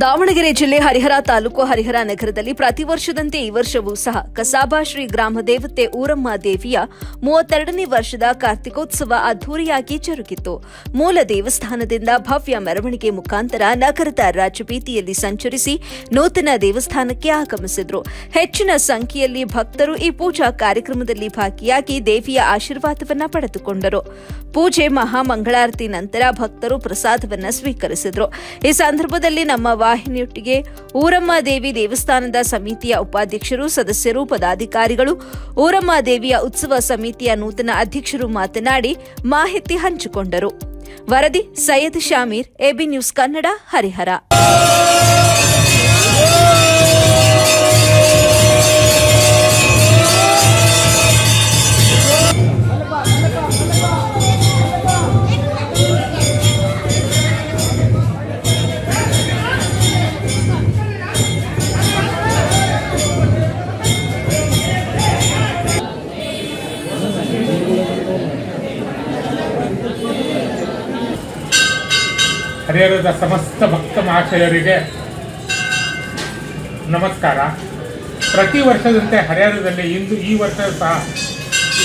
ದಾವಣಗೆರೆ ಜಿಲ್ಲೆ ಹರಿಹರ ತಾಲೂಕು ಹರಿಹರ ನಗರದಲ್ಲಿ ಪ್ರತಿ ವರ್ಷದಂತೆ ಈ ವರ್ಷವೂ ಸಹ ಕಸಾಬಾ ಶ್ರೀ ಗ್ರಾಮ ದೇವತೆ ಊರಮ್ಮ ದೇವಿಯ ಮೂವತ್ತೆರಡನೇ ವರ್ಷದ ಕಾರ್ತಿಕೋತ್ಸವ ಅದ್ದೂರಿಯಾಗಿ ಜರುಗಿತು. ಮೂಲ ದೇವಸ್ಥಾನದಿಂದ ಭವ್ಯ ಮೆರವಣಿಗೆ ಮುಖಾಂತರ ನಗರದ ರಾಜಬೀದಿಯಲ್ಲಿ ಸಂಚರಿಸಿ ನೂತನ ದೇವಸ್ಥಾನಕ್ಕೆ ಆಗಮಿಸಿದ್ರು. ಹೆಚ್ಚಿನ ಸಂಖ್ಯೆಯಲ್ಲಿ ಭಕ್ತರು ಈ ಪೂಜಾ ಕಾರ್ಯಕ್ರಮದಲ್ಲಿ ಭಾಗಿಯಾಗಿ ದೇವಿಯ ಆಶೀರ್ವಾದವನ್ನ ಪಡೆದುಕೊಂಡರು. ಪೂಜೆ ಮಹಾಮಂಗಳಾರತಿ ನಂತರ ಭಕ್ತರು ಪ್ರಸಾದವನ್ನ ಸ್ವೀಕರಿಸಿದ್ರು. ಈ ಸಂದರ್ಭದಲ್ಲಿ ನಮ್ಮ ವಾಹಿನಿಯೊಟ್ಟಿಗೆ ಊರಮ್ಮ ದೇವಿ ದೇವಸ್ಥಾನದ ಸಮಿತಿಯ ಉಪಾಧ್ಯಕ್ಷರು, ಸದಸ್ಯರು, ಪದಾಧಿಕಾರಿಗಳು, ಊರಮ್ಮ ದೇವಿಯ ಉತ್ಸವ ಸಮಿತಿಯ ನೂತನ ಅಧ್ಯಕ್ಷರು ಮಾತನಾಡಿ ಮಾಹಿತಿ ಹಂಚಿಕೊಂಡರು. ವರದಿ ಸೈಯದ್ ಶಾಮೀರ್, ಎಬಿ ನ್ಯೂಸ್ ಕನ್ನಡ, ಹರಿಹರ. ಹರಿಹರದ ಸಮಸ್ತ ಭಕ್ತ ಮಹಾಶಯರಿಗೆ ನಮಸ್ಕಾರ. ಪ್ರತಿ ವರ್ಷದಂತೆ ಹರಿಹರದಲ್ಲಿ ಇಂದು ಈ ವರ್ಷ ಸಹ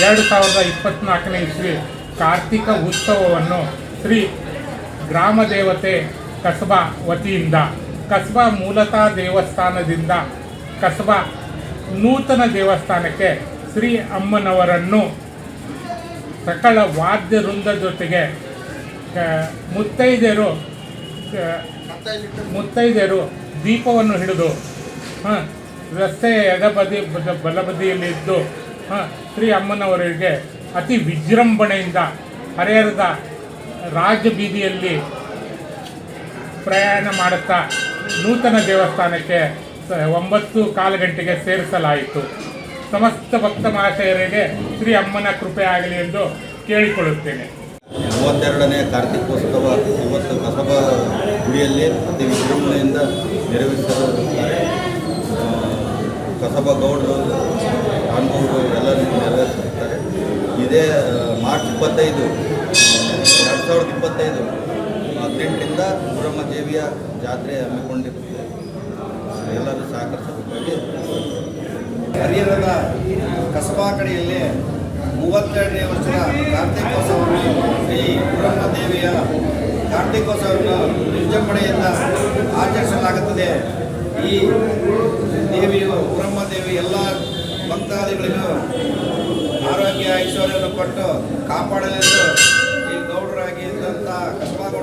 ಎರಡು ಸಾವಿರದ ಇಪ್ಪತ್ತ್ನಾಲ್ಕನೇ ಇಸ್ವಿ ಕಾರ್ತಿಕ ಉತ್ಸವವನ್ನು ಶ್ರೀ ಗ್ರಾಮ ದೇವತೆ ಕಸಬಾ ವತಿಯಿಂದ, ಕಸಬಾ ಮೂಲತಃ ದೇವಸ್ಥಾನದಿಂದ, ಕಸಬಾ ನೂತನ ದೇವಸ್ಥಾನಕ್ಕೆ ಶ್ರೀ ಅಮ್ಮನವರನ್ನು ಸಕಲ ವಾದ್ಯ ವೃಂದ ಜೊತೆಗೆ ಮುತ್ತೈದೆಯರು ಮುತ್ತೈದೆಯರು ದೀಪವನ್ನು ಹಿಡಿದು, ಹಾಂ, ರಸ್ತೆಯ ಎಡಬದಿ ಬದ- ಬಲಬದಿಯಲ್ಲಿ ಇದ್ದು, ಹಾಂ, ಶ್ರೀ ಅಮ್ಮನವರಿಗೆ ಅತಿ ವಿಜೃಂಭಣೆಯಿಂದ ಹರಿಹರದ ರಾಜಬೀದಿಯಲ್ಲಿ ಪ್ರಯಾಣ ಮಾಡುತ್ತಾ ನೂತನ ದೇವಸ್ಥಾನಕ್ಕೆ ಒಂಬತ್ತು ಕಾಲು ಗಂಟೆಗೆ ಸೇರಿಸಲಾಯಿತು. ಸಮಸ್ತ ಭಕ್ತ ಮಹಾಶಯರಿಗೆ ಶ್ರೀ ಅಮ್ಮನ ಕೃಪೆ ಆಗಲಿ ಎಂದು ಕೇಳಿಕೊಳ್ಳುತ್ತೇನೆ. ಮೂವತ್ತೆರಡನೇ ಕಾರ್ತಿಕೋತ್ಸವ ಇವತ್ತು ಕಸಬ ಗುಡಿಯಲ್ಲಿ ಅತಿ ವಿಜೃಂಭಣೆಯಿಂದ ನೆರವೇರಿಸಿರುತ್ತಾರೆ ಕಸಬಾ ಗೌಡರು ಅನುಭವರು ಎಲ್ಲರೂ ನೆರವೇರಿಸುತ್ತಾರೆ ಇದೇ ಮಾರ್ಚ್ ಇಪ್ಪತ್ತೈದು, ಎರಡು ಸಾವಿರದ ಇಪ್ಪತ್ತೈದು, ಹದಿನೆಂಟರಿಂದ ಊರಮ್ಮ ದೇವಿಯ ಜಾತ್ರೆ ಹಮ್ಮಿಕೊಂಡಿರುತ್ತೆ ಎಲ್ಲರೂ ಸಹಕರಿಸಬೇಕಾಗಿ ಹರಿಹರದ ಕಸಬಾ ಕಡೆಯಲ್ಲಿ ಮೂವತ್ತೆರಡನೇ ವರ್ಷದ ಕಾರ್ತಿಕೋತ್ಸವವನ್ನು ಶ್ರೀ ಬ್ರಹ್ಮದೇವಿಯ ದೇವಿಯ ಕಾರ್ತಿಕೋತ್ಸವವನ್ನು ವಿಜೃಂಭಣೆಯಿಂದ ಆಚರಿಸಲಾಗುತ್ತದೆ. ಈ ದೇವಿಯು ಬ್ರಹ್ಮದೇವಿ ಎಲ್ಲ ಭಕ್ತಾದಿಗಳಿಗೂ ಆರೋಗ್ಯ ಐಶ್ವರ್ಯವನ್ನು ಕೊಟ್ಟು ಕಾಪಾಡಲೆಂದು ಈ ಗೌಡರಾಗಿ ಇದ್ದಂಥ ಕಸ್ಬಾಗೌಡ